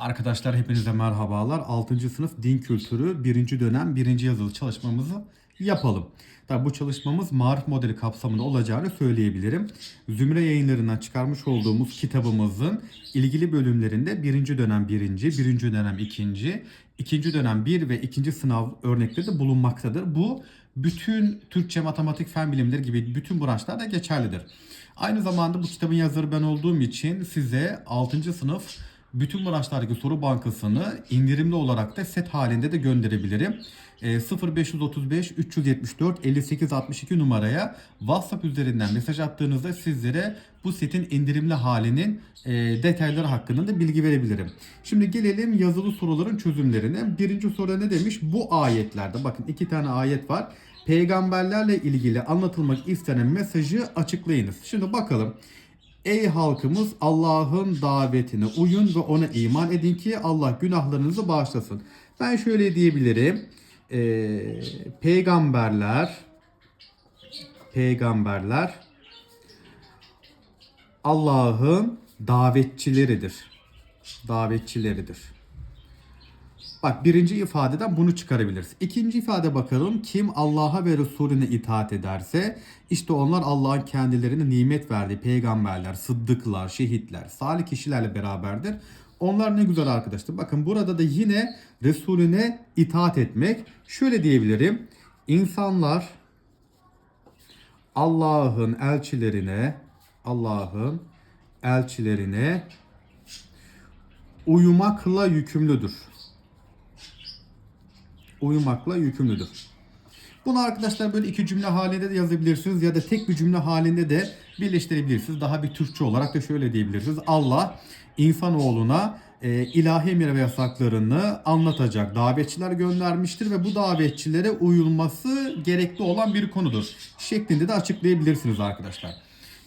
Arkadaşlar hepinize merhabalar. 6. sınıf din kültürü 1. dönem 1. yazılı çalışmamızı yapalım. Tabi bu çalışmamız marif modeli kapsamında olacağını söyleyebilirim. Zümre yayınlarından çıkarmış olduğumuz kitabımızın ilgili bölümlerinde 1. dönem 1. 1. dönem 2. 2. dönem 1 ve 2. sınav örnekleri de bulunmaktadır. Bu bütün Türkçe, matematik, fen bilimleri gibi bütün branşlarda geçerlidir. Aynı zamanda bu kitabın yazarı ben olduğum için size 6. sınıf bütün branşlardaki soru bankasını indirimli olarak da set halinde de gönderebilirim. E, 0535 374 58 62 numaraya WhatsApp üzerinden mesaj attığınızda sizlere bu setin indirimli halinin e, detayları hakkında da bilgi verebilirim. Şimdi gelelim yazılı soruların çözümlerine. Birinci soruda ne demiş? Bu ayetlerde bakın iki tane ayet var. Peygamberlerle ilgili anlatılmak istenen mesajı açıklayınız. Şimdi bakalım. Ey halkımız Allah'ın davetine uyun ve ona iman edin ki Allah günahlarınızı bağışlasın. Ben şöyle diyebilirim. Ee, peygamberler peygamberler Allah'ın davetçileridir. Davetçileridir. Bak birinci ifadeden bunu çıkarabiliriz. İkinci ifade bakalım. Kim Allah'a ve Resulüne itaat ederse işte onlar Allah'ın kendilerine nimet verdiği peygamberler, sıddıklar, şehitler, salih kişilerle beraberdir. Onlar ne güzel arkadaşlar. Bakın burada da yine Resulüne itaat etmek. Şöyle diyebilirim. İnsanlar Allah'ın elçilerine Allah'ın elçilerine uyumakla yükümlüdür uyumakla yükümlüdür. Bunu arkadaşlar böyle iki cümle halinde de yazabilirsiniz ya da tek bir cümle halinde de birleştirebilirsiniz. Daha bir Türkçe olarak da şöyle diyebilirsiniz. Allah insanoğluna e, ilahi emir ve yasaklarını anlatacak davetçiler göndermiştir ve bu davetçilere uyulması gerekli olan bir konudur. Şeklinde de açıklayabilirsiniz arkadaşlar.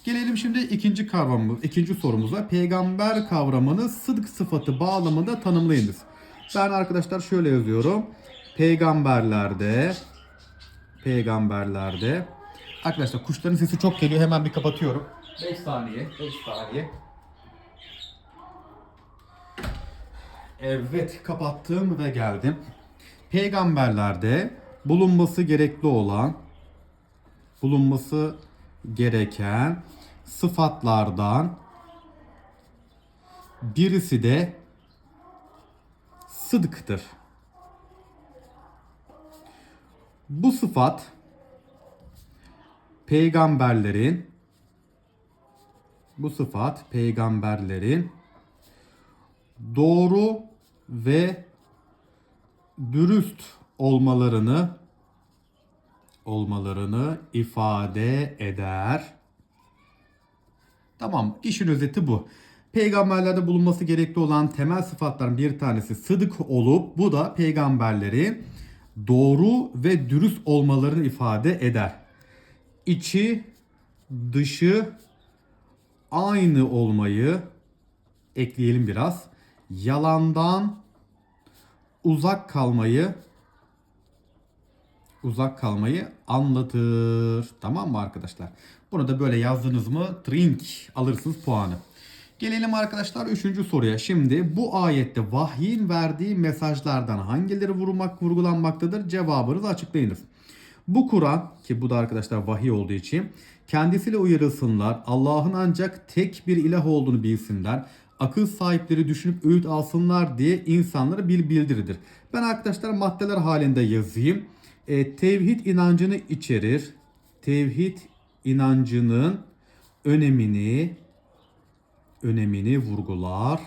Gelelim şimdi ikinci kavramımız, ikinci sorumuza. Peygamber kavramını sıdk sıfatı bağlamında tanımlayınız. Ben arkadaşlar şöyle yazıyorum peygamberlerde peygamberlerde. Arkadaşlar kuşların sesi çok geliyor hemen bir kapatıyorum. 5 saniye. 5 saniye. Evet kapattım ve geldim. Peygamberlerde bulunması gerekli olan bulunması gereken sıfatlardan birisi de sıdktır. Bu sıfat peygamberlerin bu sıfat peygamberlerin doğru ve dürüst olmalarını olmalarını ifade eder. Tamam, işin özeti bu. Peygamberlerde bulunması gerekli olan temel sıfatların bir tanesi sıdık olup bu da peygamberleri doğru ve dürüst olmalarını ifade eder. İçi, dışı aynı olmayı ekleyelim biraz. Yalandan uzak kalmayı uzak kalmayı anlatır. Tamam mı arkadaşlar? Bunu da böyle yazdınız mı drink alırsınız puanı. Gelelim arkadaşlar 3. soruya. Şimdi bu ayette vahyin verdiği mesajlardan hangileri vurmak vurgulanmaktadır? Cevabınızı açıklayınız. Bu Kur'an ki bu da arkadaşlar vahiy olduğu için kendisiyle uyarılsınlar. Allah'ın ancak tek bir ilah olduğunu bilsinler. Akıl sahipleri düşünüp öğüt alsınlar diye insanlara bir bildiridir. Ben arkadaşlar maddeler halinde yazayım. E, tevhid inancını içerir. Tevhid inancının önemini önemini vurgular.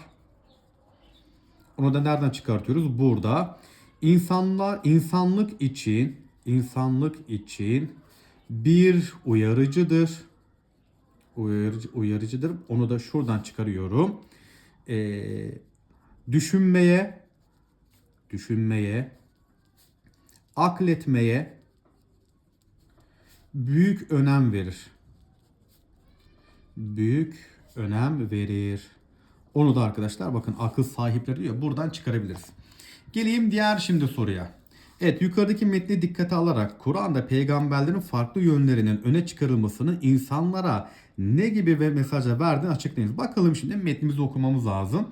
Onu da nereden çıkartıyoruz? Burada insanlar insanlık için insanlık için bir uyarıcıdır. Uyarıcı, uyarıcıdır. Onu da şuradan çıkarıyorum. Ee, düşünmeye, düşünmeye, akletmeye büyük önem verir. Büyük önem verir. Onu da arkadaşlar bakın akıl sahipleri diyor. Buradan çıkarabiliriz. Geleyim diğer şimdi soruya. Evet yukarıdaki metni dikkate alarak Kur'an'da peygamberlerin farklı yönlerinin öne çıkarılmasını insanlara ne gibi ve mesaja verdiğini açıklayınız. Bakalım şimdi metnimizi okumamız lazım.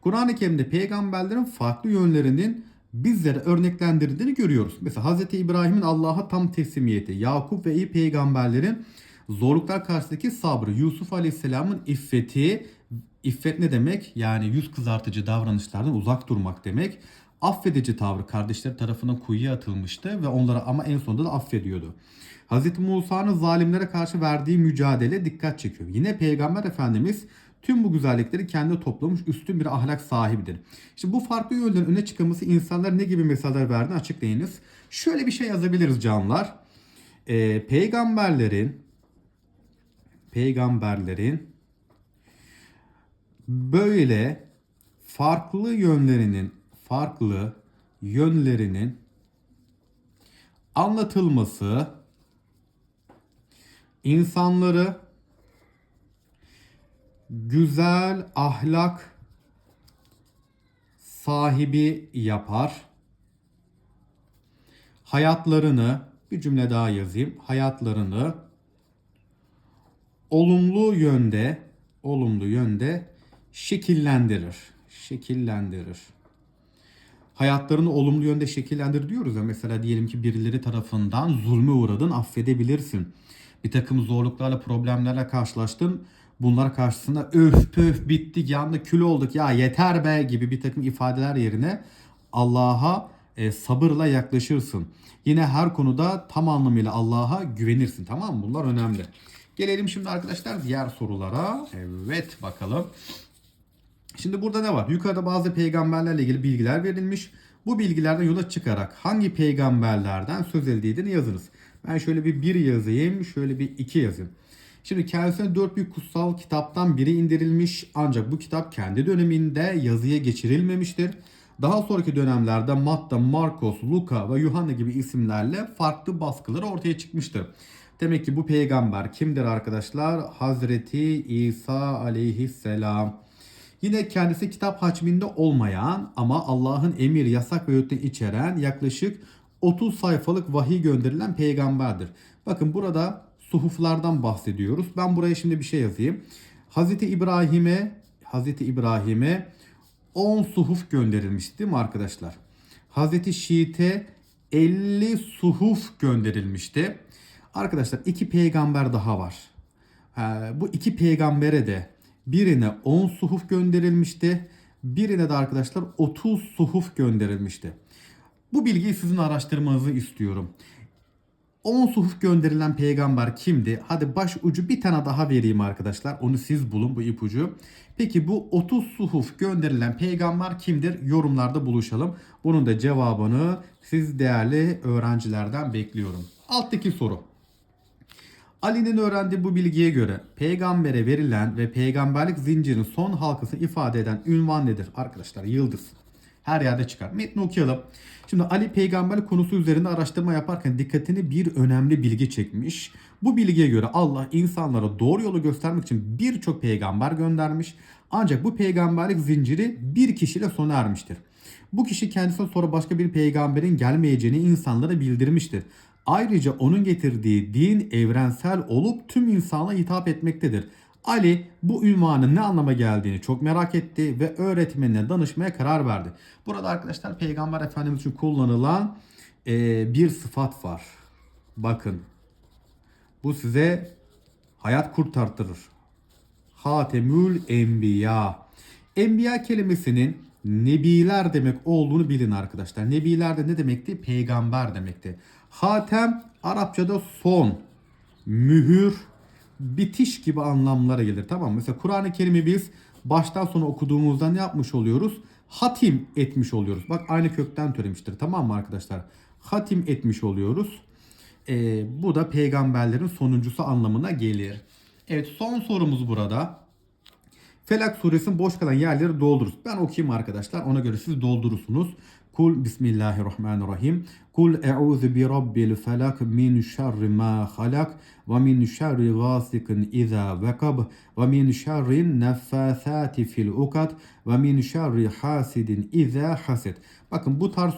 Kur'an-ı Kerim'de peygamberlerin farklı yönlerinin bizlere örneklendirdiğini görüyoruz. Mesela Hz. İbrahim'in Allah'a tam teslimiyeti, Yakup ve iyi peygamberlerin zorluklar karşısındaki sabrı, Yusuf Aleyhisselam'ın iffeti, iffet ne demek? Yani yüz kızartıcı davranışlardan uzak durmak demek. Affedici tavrı kardeşleri tarafından kuyuya atılmıştı ve onlara ama en sonunda da affediyordu. Hz. Musa'nın zalimlere karşı verdiği mücadele dikkat çekiyor. Yine Peygamber Efendimiz tüm bu güzellikleri kendi toplamış üstün bir ahlak sahibidir. İşte bu farklı yönlerin öne çıkması insanlar ne gibi mesajlar verdiğini açıklayınız. Şöyle bir şey yazabiliriz canlar. Ee, peygamberlerin peygamberlerin böyle farklı yönlerinin farklı yönlerinin anlatılması insanları güzel ahlak sahibi yapar. Hayatlarını bir cümle daha yazayım. Hayatlarını olumlu yönde olumlu yönde şekillendirir. Şekillendirir. Hayatlarını olumlu yönde şekillendir diyoruz ya mesela diyelim ki birileri tarafından zulme uğradın affedebilirsin. Bir takım zorluklarla problemlerle karşılaştın. Bunlar karşısında öf pöf bittik yandı kül olduk ya yeter be gibi bir takım ifadeler yerine Allah'a e, sabırla yaklaşırsın. Yine her konuda tam anlamıyla Allah'a güvenirsin tamam mı? Bunlar önemli. Gelelim şimdi arkadaşlar diğer sorulara. Evet bakalım. Şimdi burada ne var? Yukarıda bazı peygamberlerle ilgili bilgiler verilmiş. Bu bilgilerden yola çıkarak hangi peygamberlerden söz edildiğini yazınız. Ben şöyle bir bir yazayım, şöyle bir iki yazayım. Şimdi kendisine dört büyük kutsal kitaptan biri indirilmiş ancak bu kitap kendi döneminde yazıya geçirilmemiştir. Daha sonraki dönemlerde Matta, Markos, Luka ve Yuhanna gibi isimlerle farklı baskıları ortaya çıkmıştır. Demek ki bu peygamber kimdir arkadaşlar? Hazreti İsa aleyhisselam. Yine kendisi kitap hacminde olmayan ama Allah'ın emir, yasak ve öğütlerini içeren yaklaşık 30 sayfalık vahiy gönderilen peygamberdir. Bakın burada suhuflardan bahsediyoruz. Ben buraya şimdi bir şey yazayım. Hazreti İbrahim'e Hazreti İbrahim'e 10 suhuf gönderilmiş değil mi arkadaşlar? Hazreti Şiit'e 50 suhuf gönderilmişti. Arkadaşlar iki peygamber daha var. Ee, bu iki peygambere de birine 10 suhuf gönderilmişti. Birine de arkadaşlar 30 suhuf gönderilmişti. Bu bilgiyi sizin araştırmanızı istiyorum. 10 suhuf gönderilen peygamber kimdi? Hadi baş ucu bir tane daha vereyim arkadaşlar. Onu siz bulun bu ipucu. Peki bu 30 suhuf gönderilen peygamber kimdir? Yorumlarda buluşalım. Bunun da cevabını siz değerli öğrencilerden bekliyorum. Alttaki soru. Ali'nin öğrendiği bu bilgiye göre peygambere verilen ve peygamberlik zincirinin son halkasını ifade eden ünvan nedir? Arkadaşlar yıldız. Her yerde çıkar. Metni okuyalım. Şimdi Ali peygamberlik konusu üzerinde araştırma yaparken dikkatini bir önemli bilgi çekmiş. Bu bilgiye göre Allah insanlara doğru yolu göstermek için birçok peygamber göndermiş. Ancak bu peygamberlik zinciri bir kişiyle sona ermiştir. Bu kişi kendisinden sonra başka bir peygamberin gelmeyeceğini insanlara bildirmiştir. Ayrıca onun getirdiği din evrensel olup tüm insana hitap etmektedir. Ali bu ünvanın ne anlama geldiğini çok merak etti ve öğretmenine danışmaya karar verdi. Burada arkadaşlar Peygamber Efendimiz için kullanılan e, bir sıfat var. Bakın bu size hayat kurtartırır. Hatemül Enbiya. Enbiya kelimesinin nebiler demek olduğunu bilin arkadaşlar. Nebiler de ne demekti? Peygamber demekti. Hatem Arapçada son, mühür, bitiş gibi anlamlara gelir. Tamam mı? Mesela Kur'an-ı Kerim'i biz baştan sona okuduğumuzda ne yapmış oluyoruz? Hatim etmiş oluyoruz. Bak aynı kökten türemiştir. Tamam mı arkadaşlar? Hatim etmiş oluyoruz. Ee, bu da peygamberlerin sonuncusu anlamına gelir. Evet son sorumuz burada. Felak suresinin boş kalan yerleri doldururuz. Ben okuyayım arkadaşlar. Ona göre siz doldurursunuz. Kul Bismillahirrahmanirrahim. Kul e'udhu bi rabbil felak min şerri ma halak ve min şerri gasikin iza vekab ve min şerri neffasati fil ukad ve min şerri hasidin iza hasid. Bakın bu tarz